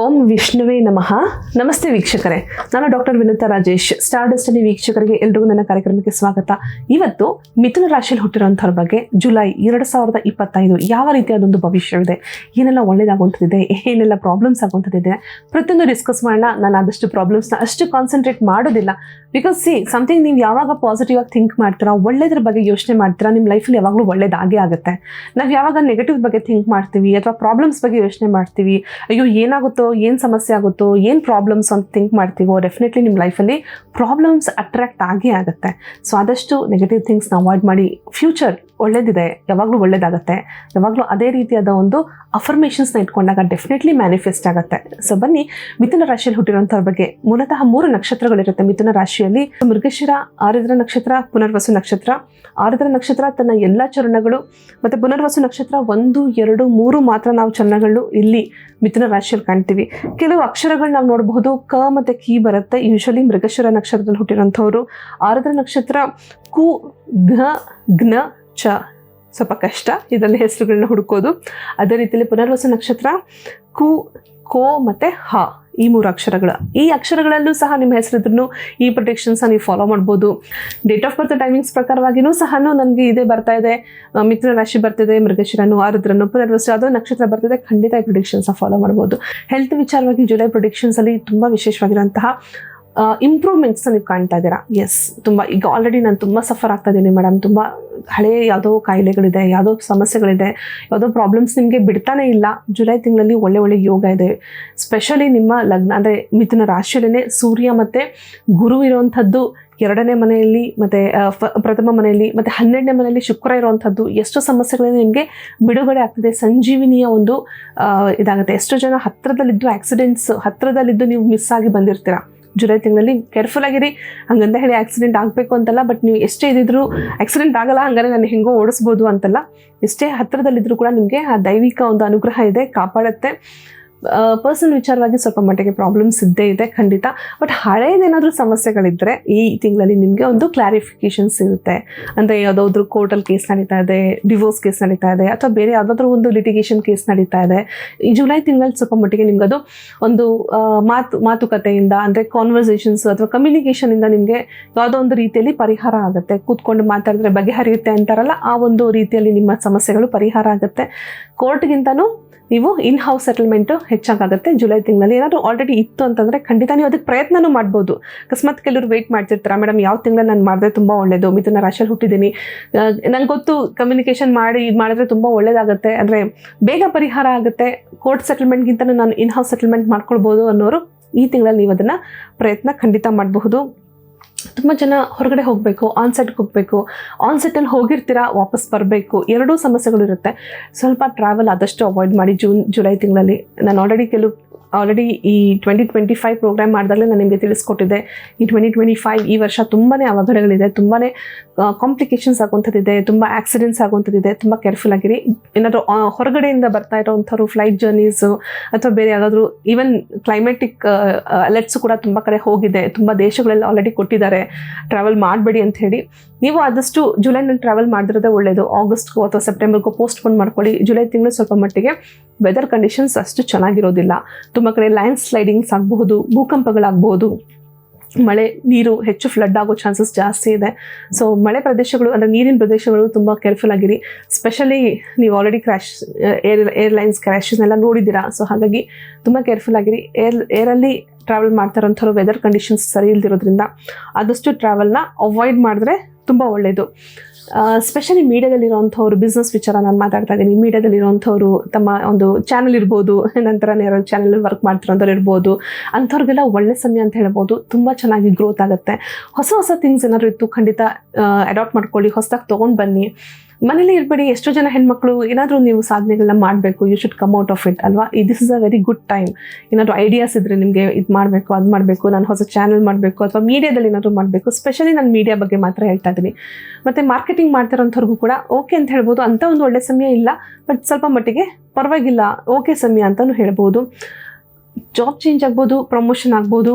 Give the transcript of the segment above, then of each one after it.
ಓಂ ವಿಷ್ಣುವೇ ನಮಃ. ನಮಸ್ತೆ ವೀಕ್ಷಕರೇ. ನಾನು doctor Vinuta Rajesh. Star destiny ವೀಕ್ಷಕರಿಗೆ ಎಲ್ರಿಗೂ ನನ್ನ ಕಾರ್ಯಕ್ರಮಕ್ಕೆ ಸ್ವಾಗತ. ಇವತ್ತು ಮಿಥುನ ರಾಶಿಯಲ್ಲಿ ಹುಟ್ಟಿರುವಂಥವ್ರ ಬಗ್ಗೆ ಜುಲೈ ಎರಡು ಸಾವಿರದ ಇಪ್ಪತ್ತೈದು ಯಾವ ರೀತಿಯಾದೊಂದು ಭವಿಷ್ಯವಿದೆ? ಏನೆಲ್ಲ ಒಳ್ಳೇದಾಗುವಂಥದ್ದಿದೆ? ಏನೆಲ್ಲ ಪ್ರಾಬ್ಲಮ್ಸ್ ಆಗುವಂಥದ್ದಿದೆ? ಪ್ರತಿಯೊಂದು ಡಿಸ್ಕಸ್ ಮಾಡೋಣ. ನಾನು ಆದಷ್ಟು ಪ್ರಾಬ್ಲಮ್ಸ್ನ ಅಷ್ಟು ಕಾನ್ಸಂಟ್ರೇಟ್ ಮಾಡೋದಿಲ್ಲ. ಬಿಕಾಸ್ ಸಿ ಸಮಥಿಂಗ್ ನೀವು ಯಾವಾಗ ಪಾಸಿಟಿವ್ ಆಗಿ ಥಿಂಕ್ ಮಾಡ್ತೀರಾ, ಒಳ್ಳೇದ್ರ ಬಗ್ಗೆ ಯೋಚನೆ ಮಾಡ್ತೀರಾ, ನಿಮ್ಮ ಲೈಫಲ್ಲಿ ಯಾವಾಗಲೂ ಒಳ್ಳೇದಾಗೇ ಆಗುತ್ತೆ. ನಾವು ಯಾವಾಗ ನೆಗೆಟಿವ್ ಬಗ್ಗೆ ಥಿಂಕ್ ಮಾಡ್ತೀವಿ, ಅಥವಾ ಪ್ರಾಬ್ಲಮ್ಸ್ ಬಗ್ಗೆ ಯೋಚನೆ ಮಾಡ್ತೀವಿ, ಅಯ್ಯೋ ಏನಾಗುತ್ತೋ ಏನು ಸಮಸ್ಯೆ ಆಗುತ್ತೋ, ಏನು ಪ್ರಾಬ್ಲಮ್ಸ್ ಅಂತ ಥಿಂಕ್ ಮಾಡ್ತೀವೋ ಡೆಫಿನೆಟ್ಲಿ ನಿಮ್ಮ ಲೈಫಲ್ಲಿ ಪ್ರಾಬ್ಲಮ್ಸ್ ಅಟ್ರಾಕ್ಟ್ ಆಗೇ ಆಗುತ್ತೆ. ಸೊ ಆದಷ್ಟು ನೆಗೆಟಿವ್ ಥಿಂಗ್ಸ್ನ ಅವಾಯ್ಡ್ ಮಾಡಿ ಫ್ಯೂಚರ್ ಒಳ್ಳೇದಿದೆ, ಯಾವಾಗಲೂ ಒಳ್ಳೇದಾಗುತ್ತೆ. ಯಾವಾಗಲೂ ಅದೇ ರೀತಿಯಾದ ಒಂದು ಅಫರ್ಮೇಷನ್ಸ್ನ ಇಟ್ಕೊಂಡಾಗ ಡೆಫಿನೆಟ್ಲಿ ಮ್ಯಾನಿಫೆಸ್ಟ್ ಆಗುತ್ತೆ. ಸೊ ಬನ್ನಿ, ಮಿಥುನ ರಾಶಿಯಲ್ಲಿ ಹುಟ್ಟಿರುವಂಥವ್ರ ಬಗ್ಗೆ. ಮೂಲತಃ ಮೂರು ನಕ್ಷತ್ರಗಳಿರುತ್ತೆ. ಮಿಥುನ ರಾಶಿಯಲ್ಲಿ ಮೃಗಶಿರ, ಆರಿದ್ರ ನಕ್ಷತ್ರ, ಪುನರ್ವಸು ನಕ್ಷತ್ರ. ಆರಿದ್ರ ನಕ್ಷತ್ರ ತನ್ನ ಎಲ್ಲ ಚರಣಗಳು ಮತ್ತು ಪುನರ್ವಸು ನಕ್ಷತ್ರ ಒಂದು, ಎರಡು, ಮೂರು ಮಾತ್ರ ನಾವು ಚರಣಗಳು ಇಲ್ಲಿ ಮಿಥುನ ರಾಶಿಯಲ್ಲಿ ಕಾಣ್ತೀವಿ. ಕೆಲವು ಅಕ್ಷರಗಳು ನಾವು ನೋಡಬಹುದು. ಕ ಮತ್ತು ಕಿ ಬರುತ್ತೆ. ಯೂಶಲಿ ಮೃಗಶಿರ ನಕ್ಷತ್ರದಲ್ಲಿ ಹುಟ್ಟಿರೋಂಥವ್ರು ಆರದ್ರ ನಕ್ಷತ್ರ ಕು, ಘ ಜ್ಞ ಚ. ಸ್ವಲ್ಪ ಕಷ್ಟ. ಇದರಲ್ಲಿ ಹೆಸರುಗಳನ್ನ ಹುಡುಕೋದು. ಅದೇ ರೀತಿಯಲ್ಲಿ ಪುನರ್ವಸ ನಕ್ಷತ್ರ ಕು, ಕೋ ಮತ್ತು ಹ ಈ ಮೂರು ಅಕ್ಷರಗಳ. ಈ ಅಕ್ಷರಗಳಲ್ಲೂ ಸಹ ನಿಮ್ಮ ಹೆಸರಿದ್ರು ಈ ಪ್ರೊಟೆಕ್ಷನ್ಸ್ನ ನೀವು ಫಾಲೋ ಮಾಡ್ಬೋದು. ಡೇಟ್ ಆಫ್ ಬರ್ತ್ ಟೈಮಿಂಗ್ಸ್ ಪ್ರಕಾರವಾಗಿಯೂ ಸಹ ನನಗೆ ಇದೇ ಬರ್ತಾ ಇದೆ. ಮಿಥುನ ರಾಶಿ ಬರ್ತಿದೆ, ಮೃಗಶಿರನು, ಆರುದ್ರನು ಪುನರ್ವಸ್ತು ಅದೋ ನಕ್ಷತ್ರ ಬರ್ತಿದೆ, ಖಂಡಿತ ಈ ಪ್ರೊಡಿಕ್ಷನ್ಸ್ನ ಫಾಲೋ ಮಾಡ್ಬೋದು. ಹೆಲ್ತ್ ವಿಚಾರವಾಗಿ ಜುಲೈ ಪ್ರೊಡಿಕ್ಷನ್ಸಲ್ಲಿ ತುಂಬ ವಿಶೇಷವಾಗಿರೋಂತಹ ಇಂಪ್ರೂವ್ಮೆಂಟ್ಸ್ನ ನೀವು ಕಾಣ್ತಾ ಇದ್ದೀರಾ? ಎಸ್ ತುಂಬ, ಈಗ ಆಲ್ರೆಡಿ ನಾನು ತುಂಬ ಸಫರ್ ಆಗ್ತಾ ಇದ್ದೀನಿ ಮೇಡಮ್ ತುಂಬ ಹಳೆಯ ಯಾವುದೋ ಕಾಯಿಲೆಗಳಿದೆ, ಯಾವುದೋ ಸಮಸ್ಯೆಗಳಿದೆ, ಯಾವುದೋ ಪ್ರಾಬ್ಲಮ್ಸ್ ನಿಮಗೆ ಬಿಡ್ತಾನೇ ಇಲ್ಲ. ಜುಲೈ ತಿಂಗಳಲ್ಲಿ ಒಳ್ಳೆ ಒಳ್ಳೆ ಯೋಗ ಇದೆ. ಸ್ಪೆಷಲಿ ನಿಮ್ಮ ಲಗ್ನ, ಅಂದರೆ ಮಿಥುನ ರಾಶಿಯಲ್ಲೇ ಸೂರ್ಯ ಮತ್ತು ಗುರು ಇರುವಂಥದ್ದು ಎರಡನೇ ಮನೆಯಲ್ಲಿ ಮತ್ತು ಪ್ರಥಮ ಮನೆಯಲ್ಲಿ ಮತ್ತು ಹನ್ನೆರಡನೇ ಮನೆಯಲ್ಲಿ ಶುಕ್ರ ಇರುವಂಥದ್ದು ಎಷ್ಟು ಸಮಸ್ಯೆಗಳಿಂದ ನಿಮಗೆ ಬಿಡುಗಡೆ ಆಗ್ತಿದೆ. ಸಂಜೀವಿನಿಯ ಒಂದು ಇದಾಗುತ್ತೆ. ಎಷ್ಟೋ ಜನ ಹತ್ತಿರದಲ್ಲಿದ್ದು ಆಕ್ಸಿಡೆಂಟ್ಸ್ ಹತ್ತಿರದಲ್ಲಿದ್ದು ನೀವು ಮಿಸ್ ಆಗಿ ಬಂದಿರ್ತೀರ. ಜುಲೈ ತಿಂಗಳಲ್ಲಿ ಕೇರ್ಫುಲ್ ಆಗಿರಿ. ಹಂಗಂತ ಹೇಳಿ ಆಕ್ಸಿಡೆಂಟ್ ಆಗಬೇಕು ಅಂತಲ್ಲ ಬಟ್ ನೀವು ಎಷ್ಟೇ ಇದ್ದಿದ್ರು ಆಕ್ಸಿಡೆಂಟ್ ಆಗಲ್ಲ, ಹಂಗಾರೆ ನಾನು ಹೆಂಗೋ ಓಡಿಸ್ಬೋದು ಅಂತಲ್ಲ, ಎಷ್ಟೇ ಹತ್ತಿರದಲ್ಲಿದ್ದರೂ ಕೂಡ ನಿಮಗೆ ಆ ದೈವಿಕ ಒಂದು ಅನುಗ್ರಹ ಇದೆ, ಕಾಪಾಡುತ್ತೆ. ಪರ್ಸನಲ್ ವಿಚಾರವಾಗಿ ಸ್ವಲ್ಪ ಮಟ್ಟಿಗೆ ಪ್ರಾಬ್ಲಮ್ಸ್ ಇದ್ದೇ ಇದೆ, ಖಂಡಿತ. ಬಟ್ ಹಳೇದೇನಾದರೂ ಸಮಸ್ಯೆಗಳಿದ್ದರೆ ಈ ತಿಂಗಳಲ್ಲಿ ನಿಮಗೆ ಒಂದು ಕ್ಲಾರಿಫಿಕೇಶನ್ ಸಿಗುತ್ತೆ. ಅಂದರೆ ಯಾವುದಾದ್ರು ಕೋರ್ಟಲ್ಲಿ ಕೇಸ್ ನಡೀತಾ ಇದೆ ಡಿವೋರ್ಸ್ ಕೇಸ್ ನಡೀತಾ ಇದೆ, ಅಥವಾ ಬೇರೆ ಯಾವುದಾದ್ರೂ ಒಂದು ಲಿಟಿಗೇಷನ್ ಕೇಸ್ ನಡೀತಾ ಇದೆ. ಈ ಜುಲೈ ತಿಂಗಳಲ್ಲಿ ಸ್ವಲ್ಪ ಮಟ್ಟಿಗೆ ನಿಮ್ಗೆ ಅದು ಒಂದು ಮಾತು, ಮಾತುಕತೆಯಿಂದ, ಅಂದರೆ ಕಾನ್ವರ್ಸೇಷನ್ಸ್ ಅಥವಾ ಕಮ್ಯುನಿಕೇಷನಿಂದ ನಿಮಗೆ ಯಾವುದೋ ಒಂದು ರೀತಿಯಲ್ಲಿ ಪರಿಹಾರ ಆಗುತ್ತೆ. ಕೂತ್ಕೊಂಡು ಮಾತಾಡಿದ್ರೆ ಬಗೆಹರಿಯುತ್ತೆ ಅಂತಾರಲ್ಲ, ಆ ಒಂದು ರೀತಿಯಲ್ಲಿ ನಿಮ್ಮ ಸಮಸ್ಯೆಗಳು ಪರಿಹಾರ ಆಗುತ್ತೆ. ಕೋರ್ಟ್ಗಿಂತನೂ ನೀವು ಇನ್ ಹೌಸ್ ಸೆಟಲ್ಮೆಂಟು ಹೆಚ್ಚಾಗುತ್ತೆ ಜುಲೈ ತಿಂಗಳಲ್ಲಿ. ಏನಾದರೂ ಆಲ್ರೆಡಿ ಇತ್ತು ಅಂತಂದರೆ ಖಂಡಿತ ನೀವು ಅದಕ್ಕೆ ಪ್ರಯತ್ನನೂ ಮಾಡ್ಬೋದು. ಅಕಸ್ಮಾತ್ ಕೆಲವರು ವೆಯ್ಟ್ ಮಾಡ್ತಿರ್ತಾರೆ, ಮೇಡಮ್, ಯಾವ ತಿಂಗಳಲ್ಲಿ ನಾನು ಮಾಡಿದ್ರೆ ತುಂಬ ಒಳ್ಳೆಯದು ಮಿಥುನ ರಾಶಿಯಲ್ಲಿ ಹುಟ್ಟಿದ್ದೀನಿ. ನಂಗೆ ಗೊತ್ತು ಕಮ್ಯುನಿಕೇಷನ್ ಮಾಡಿ ಇದು ಮಾಡಿದ್ರೆ ತುಂಬ ಒಳ್ಳೆಯದಾಗುತ್ತೆ ಅಂದರೆ ಬೇಗ ಪರಿಹಾರ ಆಗುತ್ತೆ. ಕೋರ್ಟ್ ಸೆಟಲ್ಮೆಂಟ್ಗಿಂತಲೂ ನಾನು ಇನ್ ಹೌಸ್ ಸೆಟಲ್ಮೆಂಟ್ ಮಾಡ್ಕೊಳ್ಬೋದು ಅನ್ನೋರು ಈ ತಿಂಗಳಲ್ಲಿ ನೀವು ಅದನ್ನು ಪ್ರಯತ್ನ ಖಂಡಿತ ಮಾಡಬಹುದು. ತುಂಬ ಜನ ಹೊರಗಡೆ ಹೋಗಬೇಕು ಆನ್ಸೆಟ್ಗೆ ಹೋಗಬೇಕು. ಆನ್ಸೆಟಲ್ಲಿ ಹೋಗಿರ್ತೀರಾ, ವಾಪಸ್ ಬರಬೇಕು. ಎರಡೂ ಸಮಸ್ಯೆಗಳು ಇರುತ್ತೆ. ಸ್ವಲ್ಪ ಟ್ರಾವೆಲ್ ಆದಷ್ಟು ಅವಾಯ್ಡ್ ಮಾಡಿ ಜೂನ್, ಜುಲೈ ತಿಂಗಳಲ್ಲಿ. ನಾನು ಆಲ್ರೆಡಿ ಕೆಲವು ಆಲ್ರೆಡಿ ಈ ಟ್ವೆಂಟಿ ಟ್ವೆಂಟಿ ಫೈವ್ ಪ್ರೋಗ್ರಾಮ್ ಮಾಡಿದಾಗಲೇ ನಾನು ನಿಮಗೆ ತಿಳಿಸ್ಕೊಟ್ಟಿದ್ದೆ. ಈ ಟ್ವೆಂಟಿ ಟ್ವೆಂಟಿ ಫೈವ್ ಈ ವರ್ಷ ತುಂಬಾ ಅವಘಡಗಳಿದೆ ತುಂಬಾ ಕಾಂಪ್ಲಿಕೇಶನ್ಸ್ ಆಗುವಂಥದ್ದಿದೆ, ತುಂಬ ಆಕ್ಸಿಡೆಂಟ್ಸ್ ಆಗುವಂಥದ್ದಿದೆ, ತುಂಬ ಕೇರ್ಫುಲ್ ಆಗಿರಿ. ಏನಾದರೂ ಹೊರಗಡೆಯಿಂದ ಬರ್ತಾ ಇರೋವಂಥವ್ರು ಫ್ಲೈಟ್ ಜರ್ನೀಸು ಅಥವಾ ಬೇರೆ ಯಾವುದಾದ್ರೂ ಈವನ್ ಕ್ಲೈಮೆಟಿಕ್ ಅಲರ್ಟ್ಸು ಕೂಡ ತುಂಬ ಕಡೆ ಹೋಗಿದೆ. ತುಂಬ ದೇಶಗಳೆಲ್ಲ ಆಲ್ರೆಡಿ ಕೊಟ್ಟಿದ್ದಾರೆ. ಟ್ರಾವೆಲ್ ಮಾಡಬೇಡಿ ಅಂತ ಹೇಳಿ. ನೀವು ಆದಷ್ಟು ಜುಲೈನಲ್ಲಿ ಟ್ರಾವೆಲ್ ಮಾಡಿರೋದೇ ಒಳ್ಳೆಯದು ಆಗಸ್ಟ್ಗೂ ಅಥವಾ ಸೆಪ್ಟೆಂಬರ್ಗೂ ಪೋಸ್ಟ್ಪೋನ್ ಮಾಡ್ಕೊಳ್ಳಿ. ಜುಲೈ ತಿಂಗಳು ಸ್ವಲ್ಪ ಮಟ್ಟಿಗೆ ವೆದರ್ ಕಂಡೀಷನ್ಸ್ ಅಷ್ಟು ಚೆನ್ನಾಗಿರೋದಿಲ್ಲ. ತುಂಬ ಕಡೆ ಲ್ಯಾಂಡ್ ಸ್ಲೈಡಿಂಗ್ಸ್ ಆಗಬಹುದು, ಭೂಕಂಪಗಳಾಗಬಹುದು, ಮಳೆ, ನೀರು ಹೆಚ್ಚು ಫ್ಲಡ್ ಆಗೋ ಚಾನ್ಸಸ್ ಜಾಸ್ತಿ ಇದೆ. ಸೊ ಮಳೆ ಪ್ರದೇಶಗಳು ಅಂದರೆ ನೀರಿನ ಪ್ರದೇಶಗಳು ತುಂಬ ಕೇರ್ಫುಲ್ ಆಗಿರಿ. ಸ್ಪೆಷಲಿ ನೀವು ಆಲ್ರೆಡಿ ಕ್ರ್ಯಾಶ್ ಏರ್ ಏರ್ಲೈನ್ಸ್ ಕ್ರ್ಯಾಶಸ್ನೆಲ್ಲ ನೋಡಿದ್ದೀರಾ? ಸೊ ಹಾಗಾಗಿ ತುಂಬ ಕೇರ್ಫುಲ್ ಆಗಿರಿ. ಏರ್ ಏರಲ್ಲಿ ಟ್ರಾವೆಲ್ ಮಾಡ್ತಾ ಇರೋಂಥವ್ರು ವೆದರ್ ಕಂಡೀಷನ್ಸ್ ಸರಿ ಇಲ್ದಿರೋದ್ರಿಂದ, ಆದಷ್ಟು ಟ್ರಾವೆಲ್ನ ಅವಾಯ್ಡ್ ಮಾಡಿದ್ರೆ ತುಂಬ ಒಳ್ಳೆಯದು ಸ್ಪೆಷಲಿ ಮೀಡಿಯಾದಲ್ಲಿರೋಂಥವ್ರು ಬಿಸ್ನೆಸ್ ವಿಚಾರ ನಾನು ಮಾತಾಡ್ತಾ ಇದ್ದೀನಿ. ಮೀಡಿಯಾದಲ್ಲಿರೋಂಥವ್ರು ತಮ್ಮ ಒಂದು ಚಾನಲ್ ಇರ್ಬೋದು ನಂತರ ಇರೋ ಚಾನಲ್ ವರ್ಕ್ ಮಾಡ್ತಿರೋಂಥವ್ರು ಇರ್ಬೋದು, ಅಂಥವ್ರಿಗೆಲ್ಲ ಒಳ್ಳೆ ಸಮಯ ಅಂತ ಹೇಳ್ಬೋದು, ತುಂಬ ಚೆನ್ನಾಗಿ ಗ್ರೋತ್ ಆಗುತ್ತೆ. ಹೊಸ ಹೊಸ ಥಿಂಗ್ಸ್ ಏನಾದರೂ ಇತ್ತು, ಖಂಡಿತ ಅಡಾಪ್ಟ್ ಮಾಡ್ಕೊಳ್ಳಿ, ಹೊಸದಾಗಿ ತೊಗೊಂಡು ಬನ್ನಿ. ಮನೇಲಿ ಇರಬೇಡಿ, ಎಷ್ಟೋ ಜನ ಹೆಣ್ಮಕ್ಳು, ಏನಾದರೂ ನೀವು ಸಾಧನೆಗಳನ್ನ ಮಾಡಬೇಕು you should come out of it ಅಲ್ವಾ? This is a very good time ಏನಾದರೂ ಐಡಿಯಾಸ್ ಇದ್ದರೆ ನಿಮಗೆ ಇದು ಮಾಡಬೇಕು, ಅದು ಮಾಡಬೇಕು, ನಾನು ಹೊಸ ಚಾನಲ್ ಮಾಡಬೇಕು, ಅಥವಾ ಮೀಡಿಯಾದಲ್ಲಿ ಏನಾದರೂ ಮಾಡಬೇಕು ಸ್ಪೆಷಲಿ ನಾನು ಮೀಡಿಯಾ ಬಗ್ಗೆ ಮಾತ್ರ ಹೇಳ್ತಾ ಇದ್ದೀನಿ. ಮತ್ತು ಮಾರ್ಕೆಟಿಂಗ್ ಮಾಡ್ತಿರೋಂಥವ್ರಿಗೂ ಕೂಡ ಓಕೆ ಅಂತ ಹೇಳ್ಬೋದು. ಅಂಥ ಒಂದು ಒಳ್ಳೆ ಸಮಯ ಇಲ್ಲ ಬಟ್ ಸ್ವಲ್ಪ ಮಟ್ಟಿಗೆ ಪರವಾಗಿಲ್ಲ ಓಕೆ ಸಮಯ ಅಂತಲೂ ಹೇಳ್ಬೋದು. ಜಾಬ್ ಚೇಂಜ್ ಆಗ್ಬೋದು ಪ್ರಮೋಷನ್ ಆಗ್ಬೋದು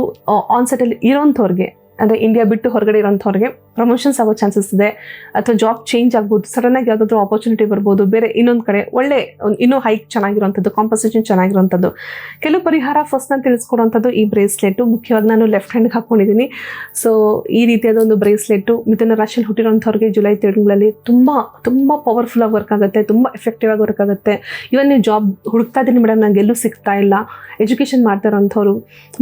ಆನ್ಸೆಟಲ್ಲಿ ಇರೋಂಥವ್ರಿಗೆ, ಅಂದರೆ ಇಂಡಿಯಾ ಬಿಟ್ಟು ಹೊರಗಡೆ ಇರೋಂಥವ್ರಿಗೆ ಪ್ರಮೋಷನ್ಸ್ ಆಗೋ ಚಾನ್ಸಸ್ ಇದೆ. ಅಥವಾ ಜಾಬ್ ಚೇಂಜ್ ಆಗ್ಬೋದು. ಸಡನ್ನಾಗಿ ಯಾವುದಾದ್ರೂ ಆಪರ್ಚುನಿಟಿ ಬರ್ಬೋದು. ಬೇರೆ ಇನ್ನೊಂದು ಕಡೆ ಒಳ್ಳೆ, ಇನ್ನೂ ಹೈಕ್ ಚೆನ್ನಾಗಿರುವಂಥದ್ದು ಕಾಂಪನ್ಸೇಷನ್ ಚೆನ್ನಾಗಿರುವಂಥದ್ದು. ಕೆಲವು ಪರಿಹಾರ ಫಸ್ಟ್ ನಾನು ತಿಳಿಸ್ಕೊಡುವಂಥದ್ದು ಈ ಬ್ರೇಸ್ಲೆಟು ಮುಖ್ಯವಾಗಿ ನಾನು ಲೆಫ್ಟ್ ಹ್ಯಾಂಡ್ಗೆ ಹಾಕ್ಕೊಂಡಿದ್ದೀನಿ ಸೊ ಈ ರೀತಿಯಾದ ಒಂದು ಬ್ರೇಸ್ಲೆಟು ಮಿಥುನ ರಾಶಿಯಲ್ಲಿ ಹುಟ್ಟಿರೋಂಥವ್ರಿಗೆ ಜುಲೈ ತಿಂಗಳಲ್ಲಿ ತುಂಬ ತುಂಬ ಪವರ್ಫುಲ್ ಆಗಿ ವರ್ಕ್ ಆಗುತ್ತೆ. ತುಂಬ ಎಫೆಕ್ಟಿವ್ ಆಗಿ ವರ್ಕ್ ಆಗುತ್ತೆ. ಇವನ್ ನೀವು ಜಾಬ್ ಹುಡುಕ್ತಾ ಇದ್ದೀನಿ ಮೇಡಮ್ ನಂಗೆ ಎಲ್ಲೂ ಸಿಗ್ತಾ ಇಲ್ಲ. ಎಜುಕೇಷನ್ ಮಾಡ್ತಾ ಇರೋಂಥವ್ರು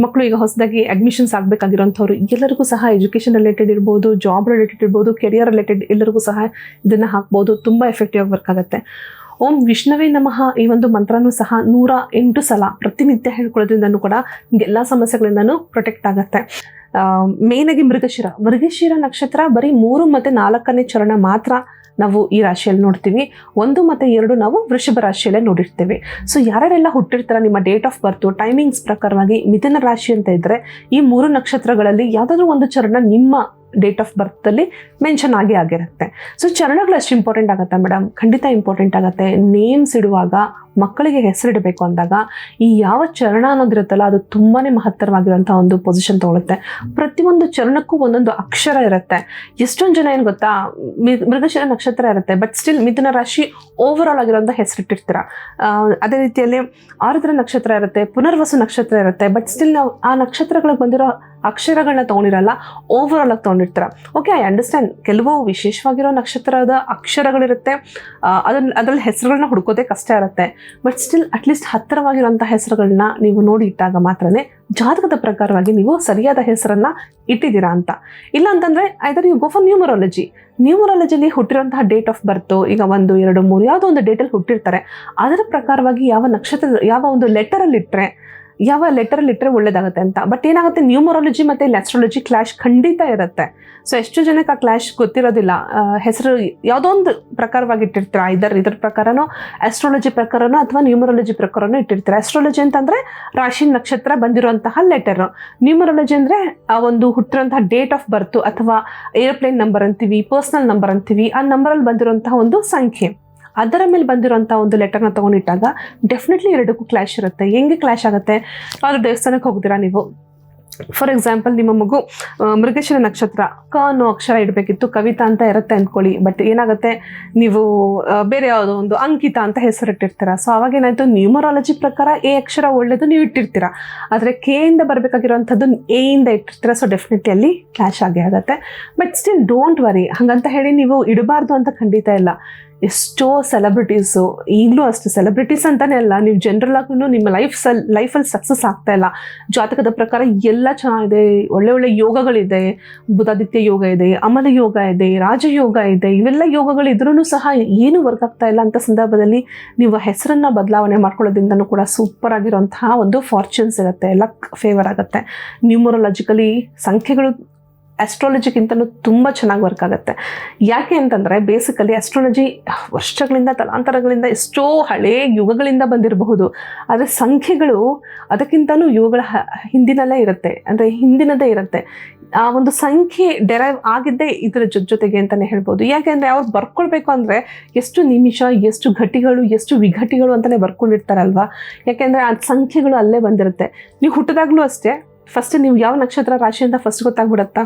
ಮಕ್ಕಳು ಈಗ ಹೊಸದಾಗಿ ಅಡ್ಮಿಷನ್ಸ್ ಆಗಬೇಕಾಗಿರೋಂಥವ್ರು ಎಲ್ಲರಿಗೂ ಸಹ ಎಜುಕೇಷನ್ ರಿಲೇಟೆಡ್ ಇರ್ಬೋದು ಜಾಬ್ ರಿಲೇಟೆಡ್ ಇರ್ಬೋದು ಕೆರಿಯರ್ ರಿಲೇಟೆಡ್ ಎಲ್ಲರಿಗೂ ಸಹ ಇದನ್ನು ಹಾಕ್ಬೋದು. ತುಂಬ ಎಫೆಕ್ಟಿವ್ ಆಗಿ ವರ್ಕ್ ಆಗುತ್ತೆ. ಓಂ ವಿಷ್ಣವೇ ನಮಃ. ಈ ಒಂದು ಮಂತ್ರನೂ ಸಹ ನೂರ ಎಂಟು ಸಲ ಪ್ರತಿನಿತ್ಯ ಹೇಳ್ಕೊಳ್ಳೋದ್ರಿಂದನೂ ಕೂಡ ಎಲ್ಲ ಸಮಸ್ಯೆಗಳಿಂದನೂ ಪ್ರೊಟೆಕ್ಟ್ ಆಗುತ್ತೆ. ಮೇಯ್ನಾಗಿ ಮೃಗಶಿರ. ಮೃಗಶಿರ ನಕ್ಷತ್ರ ಬರೀ ಮೂರು ಮತ್ತು ನಾಲ್ಕನೇ ಚರಣ ಮಾತ್ರ ನಾವು ಈ ರಾಶಿಯಲ್ಲಿ ನೋಡ್ತೀವಿ. ಒಂದು ಮತ್ತು ಎರಡು ನಾವು ವೃಷಭ ರಾಶಿಯಲ್ಲೇ ನೋಡಿರ್ತೀವಿ. ಸೊ ಯಾರ್ಯಾರೆಲ್ಲ ಹುಟ್ಟಿರ್ತಾರೆ, ನಿಮ್ಮ ಡೇಟ್ ಆಫ್ ಬರ್ತು ಟೈಮಿಂಗ್ಸ್ ಪ್ರಕಾರವಾಗಿ ಮಿಥುನ ರಾಶಿ ಅಂತ ಇದ್ದರೆ ಈ ಮೂರು ನಕ್ಷತ್ರಗಳಲ್ಲಿ ಯಾವುದಾದ್ರೂ ಒಂದು ಚರಣ ನಿಮ್ಮ ಡೇಟ್ ಆಫ್ ಬರ್ತಲ್ಲಿ ಮೆನ್ಷನ್ ಆಗಿ ಆಗಿರುತ್ತೆ. ಸೊ ಚರಣಗಳು ಅಷ್ಟು ಇಂಪಾರ್ಟೆಂಟ್ ಆಗುತ್ತೆ ಮೇಡಮ್ ಖಂಡಿತ ಇಂಪಾರ್ಟೆಂಟ್ ಆಗುತ್ತೆ. ನೇಮ್ಸ್ ಇಡುವಾಗ ಮಕ್ಕಳಿಗೆ ಹೆಸರಿಡಬೇಕು ಅಂದಾಗ ಈ ಯಾವ ಚರಣ ಅನ್ನೋದಿರುತ್ತಲ್ಲ ಅದು ತುಂಬಾ ಮಹತ್ತರವಾಗಿರುವಂಥ ಒಂದು ಪೊಸಿಷನ್ ತಗೊಳುತ್ತೆ. ಪ್ರತಿಯೊಂದು ಚರಣಕ್ಕೂ ಒಂದೊಂದು ಅಕ್ಷರ ಇರುತ್ತೆ. ಎಷ್ಟೊಂದು ಜನ ಏನು ಗೊತ್ತಾ ಮೃಗಶಿರ ನಕ್ಷತ್ರ ಇರುತ್ತೆ ಬಟ್ ಸ್ಟಿಲ್ ಮಿಥುನ ರಾಶಿ ಓವರ್ ಆಲ್ ಹೆಸರಿಟ್ಟಿರ್ತೀರ. ಅದೇ ರೀತಿಯಲ್ಲಿ ಆರುದ್ರ ನಕ್ಷತ್ರ ಇರುತ್ತೆ, ಪುನರ್ವಸು ನಕ್ಷತ್ರ ಇರುತ್ತೆ ಬಟ್ ಸ್ಟಿಲ್ ನಾವು ಆ ನಕ್ಷತ್ರಗಳಿಗೆ ಬಂದಿರೋ ಅಕ್ಷರಗಳನ್ನ ತೊಗೊಂಡಿರಲ್ಲ ಓವರ್ ಆಲ್ ಆಗಿ ತೊಗೊಂಡಿರ್ತಾರೆ. ಓಕೆ ಐ ಅಂಡರ್ಸ್ಟ್ಯಾಂಡ್ ಕೆಲವು ವಿಶೇಷವಾಗಿರೋ ನಕ್ಷತ್ರದ ಅಕ್ಷರಗಳಿರುತ್ತೆ. ಅದನ್ನ ಅದರಲ್ಲಿ ಹೆಸರುಗಳನ್ನ ಹುಡ್ಕೋದೇ ಕಷ್ಟ ಇರುತ್ತೆ. ಬಟ್ ಸ್ಟಿಲ್ ಅಟ್ಲೀಸ್ಟ್ ಹತ್ತಿರವಾಗಿರುವಂಥ ಹೆಸರುಗಳನ್ನ ನೀವು ನೋಡಿ ಇಟ್ಟಾಗ ಮಾತ್ರನೇ ಜಾತಕದ ಪ್ರಕಾರವಾಗಿ ನೀವು ಸರಿಯಾದ ಹೆಸರನ್ನ ಇಟ್ಟಿದ್ದೀರಾ ಅಂತ. ಇಲ್ಲ ಅಂತಂದ್ರೆ either you go for numerology ನ್ಯೂಮರಾಲಜಿಲಿ ಹುಟ್ಟಿರುವಂತಹ ಡೇಟ್ ಆಫ್ ಬರ್ತು ಈಗ ಒಂದು, ಎರಡು, ಮೂರು, ಯಾವುದೋ ಒಂದು ಡೇಟಲ್ಲಿ ಹುಟ್ಟಿರ್ತಾರೆ. ಅದರ ಪ್ರಕಾರವಾಗಿ ಯಾವ ನಕ್ಷತ್ರ ಯಾವ ಒಂದು ಲೆಟರಲ್ಲಿ ಇಟ್ಟರೆ ಯಾವ ಲೆಟರಲ್ಲಿ ಇಟ್ಟರೆ ಒಳ್ಳೇದಾಗುತ್ತೆ ಅಂತ. ಬಟ್ ಏನಾಗುತ್ತೆ ನ್ಯೂಮರಾಲಜಿ ಮತ್ತು ಆಸ್ಟ್ರಾಲಜಿ ಕ್ಲಾಶ್ ಖಂಡಿತ ಇರುತ್ತೆ. ಸೊ ಎಷ್ಟು ಜನಕ್ಕೆ ಆ ಕ್ಲಾಶ್ ಗೊತ್ತಿರೋದಿಲ್ಲ. ಹೆಸರು ಯಾವುದೋ ಒಂದು ಪ್ರಕಾರವಾಗಿ ಇಟ್ಟಿರ್ತೀರ ಇದರ ಇದ್ರ ಪ್ರಕಾರನೋ ಆಸ್ಟ್ರಾಲಜಿ ಪ್ರಕಾರನೋ ಅಥವಾ ನ್ಯೂಮರಾಲಜಿ ಪ್ರಕಾರನೋ ಇಟ್ಟಿರ್ತೀರ. ಆಸ್ಟ್ರಾಲಜಿ ಅಂತಂದರೆ ರಾಶಿ ನಕ್ಷತ್ರ ಬಂದಿರುವಂತಹ ಲೆಟರ್ ನ್ಯೂಮರಾಲಜಿ ಅಂದರೆ ಆ ಒಂದು ಹುಟ್ಟಿರುವಂತಹ ಡೇಟ್ ಆಫ್ ಬರ್ತು ಅಥವಾ ಏರೋಪ್ಲೇನ್ ನಂಬರ್ ಅಂತೀವಿ ಪರ್ಸ್ನಲ್ ನಂಬರ್ ಅಂತೀವಿ, ಆ ನಂಬರಲ್ಲಿ ಬಂದಿರುವಂತಹ ಒಂದು ಸಂಖ್ಯೆ. ಅದರ ಮೇಲೆ ಬಂದಿರೋಂಥ ಒಂದು ಲೆಟರ್ನ ತಗೊಂಡಿಟ್ಟಾಗ ಡೆಫಿನೆಟ್ಲಿ ಎರಡಕ್ಕೂ ಕ್ಲಾಶ್ ಇರುತ್ತೆ. ಹೆಂಗೆ ಕ್ಲಾಶ್ ಆಗುತ್ತೆ? ಅವ್ರ ದೇವಸ್ಥಾನಕ್ಕೆ ಹೋಗ್ತೀರಾ ನೀವು? ಫಾರ್ ಎಕ್ಸಾಂಪಲ್ ನಿಮ್ಮ ಮಗು ಮೃಗೇಶ್ವರ ನಕ್ಷತ್ರ, ಕ ಅನ್ನೋ ಅಕ್ಷರ ಇಡಬೇಕಿತ್ತು, ಕವಿತಾ ಅಂತ ಇರುತ್ತೆ ಅಂದ್ಕೊಳ್ಳಿ ಬಟ್ ಏನಾಗುತ್ತೆ? ನೀವು ಬೇರೆ ಯಾವುದೋ ಒಂದು ಅಂಕಿತ ಅಂತ ಹೆಸರಿಟ್ಟಿರ್ತೀರ. ಸೊ ಅವಾಗ ಏನಾಯ್ತು? ನ್ಯೂಮರಾಲಜಿ ಪ್ರಕಾರ ಎ ಅಕ್ಷರ ಒಳ್ಳೇದು ನೀವು ಇಟ್ಟಿರ್ತೀರ. ಆದರೆ ಕೆ ಇಂದ ಬರಬೇಕಾಗಿರುವಂಥದ್ದು ಎ ಇಂದ ಇಟ್ಟಿರ್ತೀರ. ಸೊ ಡೆಫಿನೆಟ್ಲಿ ಅಲ್ಲಿ ಕ್ಲಾಶ್ ಆಗೇ ಆಗುತ್ತೆ. ಬಟ್ ಸ್ಟಿಲ್ ಡೋಂಟ್ ವರಿ ಹಾಗಂತ ಹೇಳಿ ನೀವು ಇಡಬಾರ್ದು ಅಂತ ಖಂಡಿತ ಇಲ್ಲ. ಎಷ್ಟೋ ಸೆಲೆಬ್ರಿಟೀಸು ಈಗಲೂ ಅಷ್ಟು ಸೆಲೆಬ್ರಿಟೀಸ್ ಅಂತಲೇ ಅಲ್ಲ, ನೀವು ಜನರಲ್ ಆಗೂ ನಿಮ್ಮ ಲೈಫ್ ಸಲ್ ಲೈಫಲ್ಲಿ ಸಕ್ಸಸ್ ಆಗ್ತಾ ಇಲ್ಲ. ಜಾತಕದ ಪ್ರಕಾರ ಎಲ್ಲ ಚೆನ್ನಾಗಿದೆ, ಒಳ್ಳೆ ಒಳ್ಳೆ ಯೋಗಗಳಿದೆ, ಬುಧಾದಿತ್ಯ ಯೋಗ ಇದೆ, ಅಮಲ ಯೋಗ ಇದೆ ರಾಜಯೋಗ ಇದೆ, ಇವೆಲ್ಲ ಯೋಗಗಳಿದ್ರೂ ಸಹ ಏನು ವರ್ಕ್ ಆಗ್ತಾ ಇಲ್ಲ ಅಂತ ಸಂದರ್ಭದಲ್ಲಿ ನೀವು ಹೆಸರನ್ನು ಬದಲಾವಣೆ ಮಾಡ್ಕೊಳ್ಳೋದ್ರಿಂದನೂ ಕೂಡ ಸೂಪರ್ ಆಗಿರುವಂತಹ ಒಂದು ಫಾರ್ಚೂನ್ಸ್ ಇರುತ್ತೆ ಲಕ್ ಫೇವರ್ ಆಗುತ್ತೆ. ನ್ಯೂಮರಲಾಜಿಕಲಿ ಸಂಖ್ಯೆಗಳು ಆಸ್ಟ್ರಾಲಜಿಗಿಂತಲೂ ತುಂಬ ಚೆನ್ನಾಗಿ ವರ್ಕ್ ಆಗುತ್ತೆ. ಯಾಕೆ ಅಂತಂದರೆ ಬೇಸಿಕಲಿ ಆಸ್ಟ್ರಾಲಜಿ ವರ್ಷಗಳಿಂದ, ತಲಾಂತರಗಳಿಂದ ಎಷ್ಟೋ ಹಳೇ ಯುಗಗಳಿಂದ ಬಂದಿರಬಹುದು. ಆದರೆ ಸಂಖ್ಯೆಗಳು ಅದಕ್ಕಿಂತಲೂ ಯುಗಗಳ ಹಿಂದಿನಲ್ಲೇ ಇರುತ್ತೆ. ಅಂದರೆ ಹಿಂದಿನದೇ ಇರುತ್ತೆ. ಆ ಒಂದು ಸಂಖ್ಯೆ ಡೆರೈವ್ ಆಗಿದ್ದೇ ಇದರ ಜೊತೆ ಜೊತೆಗೆ ಅಂತಲೇ ಹೇಳ್ಬೋದು. ಯಾಕೆಂದರೆ ಅವ್ರು ಬರ್ಕೊಳ್ಬೇಕು ಅಂದರೆ ಎಷ್ಟು ನಿಮಿಷ, ಎಷ್ಟು ಘಟಿಗಳು, ಎಷ್ಟು ವಿಘಟಿಗಳು ಅಂತಲೇ ಬರ್ಕೊಂಡಿರ್ತಾರಲ್ವ? ಯಾಕೆಂದರೆ ಆ ಸಂಖ್ಯೆಗಳು ಅಲ್ಲೇ ಬಂದಿರುತ್ತೆ. ನೀವು ಹುಟ್ಟಿದಾಗಲೂ ಅಷ್ಟೇ ಫಸ್ಟ್ ನೀವು ಯಾವ ನಕ್ಷತ್ರ ರಾಶಿ ಅಂತ ಫಸ್ಟ್ ಗೊತ್ತಾಗ್ಬಿಡತ್ತಾ?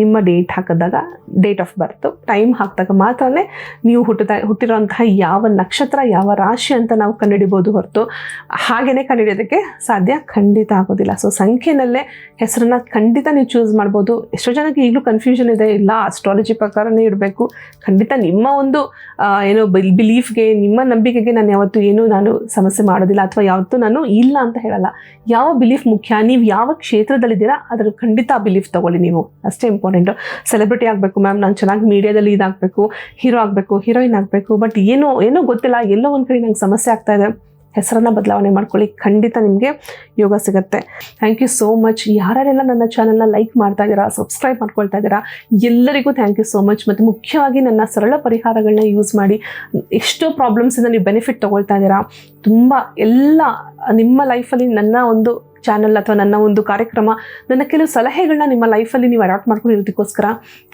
ನಿಮ್ಮ ಡೇಟ್ ಹಾಕಿದಾಗ ಡೇಟ್ ಆಫ್ ಬರ್ತ್ ಟೈಮ್ ಹಾಕಿದಾಗ ಮಾತ್ರನೇ ನೀವು ಹುಟ್ಟಿದ ಹುಟ್ಟಿರೋಂತಹ ಯಾವ ನಕ್ಷತ್ರ, ಯಾವ ರಾಶಿ ಅಂತ ನಾವು ಕಂಡುಹಿಡಿಬೋದು ಹೊರತು ಹಾಗೇನೆ ಕಂಡುಹಿಡಿಯೋದಕ್ಕೆ ಸಾಧ್ಯ ಖಂಡಿತ ಆಗೋದಿಲ್ಲ. ಸೊ ಸಂಖ್ಯೆನಲ್ಲೇ ಹೆಸರನ್ನ ಖಂಡಿತ ನೀವು ಚೂಸ್ ಮಾಡ್ಬೋದು. ಎಷ್ಟೋ ಜನಕ್ಕೆ ಈಗಲೂ ಕನ್ಫ್ಯೂಷನ್ ಇದೆ. ಇಲ್ಲ ಅಸ್ಟ್ರಾಲಜಿ ಪ್ರಕಾರನೇ ಇಡಬೇಕು ಖಂಡಿತ ನಿಮ್ಮ ಒಂದು ಏನು ಬಿಲೀಫ್ಗೆ ನಿಮ್ಮ ನಂಬಿಕೆಗೆ ನಾನು ಯಾವತ್ತೂ ಏನು ನಾನು ಸಮಸ್ಯೆ ಮಾಡೋದಿಲ್ಲ ಅಥವಾ ಯಾವತ್ತೂ ನಾನು ಇಲ್ಲ ಅಂತ ಹೇಳಲ್ಲ. ಯಾವ ಬಿಲೀಫ್ ಮುಖ್ಯ? ನೀವು ಯಾವ ಕ್ಷೇತ್ರದಲ್ಲಿದ್ದೀರಾ? ಅದ್ರ ಖಂಡಿತ ಬಿಲೀಫ್ ತಗೊಳ್ಳಿ ನೀವು. ಅಷ್ಟೇ ಸೆಲೆಬ್ರಿಟಿ ಆಗಬೇಕು ಮ್ಯಾಮ್ ನಾನು ಚೆನ್ನಾಗಿ ಮೀಡಿಯಾದಲ್ಲಿ ಇದಾಗಬೇಕು ಹೀರೋ ಆಗಬೇಕು ಹೀರೋಯಿನ್ ಆಗಬೇಕು. ಬಟ್ ಏನೋ ಏನೋ ಗೊತ್ತಿಲ್ಲ. ಎಲ್ಲೋ ಒಂದು ಕಡೆ ನಂಗೆ ಸಮಸ್ಯೆ ಆಗ್ತಾ ಇದೆ. ಹೆಸರನ್ನು ಬದಲಾವಣೆ ಮಾಡ್ಕೊಳ್ಳಿ. ಖಂಡಿತ ನಿಮಗೆ ಯೋಗ ಸಿಗುತ್ತೆ. ಥ್ಯಾಂಕ್ ಯು ಸೋ ಮಚ್ ಯಾರ್ಯಾರೆಲ್ಲ ನನ್ನ ಚಾನಲ್ನ ಲೈಕ್ ಮಾಡ್ತಾ ಇದ್ದೀರಾ ಸಬ್ಸ್ಕ್ರೈಬ್ ಮಾಡ್ಕೊಳ್ತಾ ಇದ್ದೀರಾ, ಎಲ್ಲರಿಗೂ ಥ್ಯಾಂಕ್ ಯು ಸೋ ಮಚ್ ಮತ್ತು ಮುಖ್ಯವಾಗಿ ನನ್ನ ಸರಳ ಪರಿಹಾರಗಳನ್ನ ಯೂಸ್ ಮಾಡಿ, ಎಷ್ಟೋ ಪ್ರಾಬ್ಲಮ್ಸಿಂದ ನೀವು ಬೆನಿಫಿಟ್ ತೊಗೊಳ್ತಾ ಇದ್ದೀರಾ. ತುಂಬ ಎಲ್ಲ ನಿಮ್ಮ ಲೈಫಲ್ಲಿ ನನ್ನ ಒಂದು ಚಾನಲ್ ಅಥವಾ ನನ್ನ ಒಂದು ಕಾರ್ಯಕ್ರಮ, ನನ್ನ ಕೆಲವು ಸಲಹೆಗಳನ್ನ ನಿಮ್ಮ ಲೈಫಲ್ಲಿ ನೀವು ಅಡಾಪ್ಟ್ ಮಾಡ್ಕೊಂಡಿರೋದಕ್ಕೋಸ್ಕರ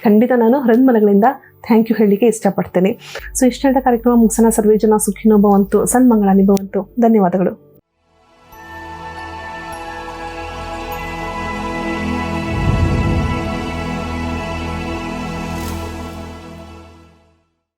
ಖಂಡಿತ ನಾನು ಹರನ್ಮಲಗಳಿಂದ ಥ್ಯಾಂಕ್ ಯು ಹೇಳಲಿಕ್ಕೆ ಇಷ್ಟಪಡ್ತೇನೆ. ಸೊ ಇಷ್ಟ ಕಾರ್ಯಕ್ರಮ ಮುಗಿಸೋಣ. ಸರ್ವೇ ಜನ ಸುಖಿನೋ ಭವಂತು ಸನ್ಮಂಗಳ ಭವಂತು. ಧನ್ಯವಾದಗಳು.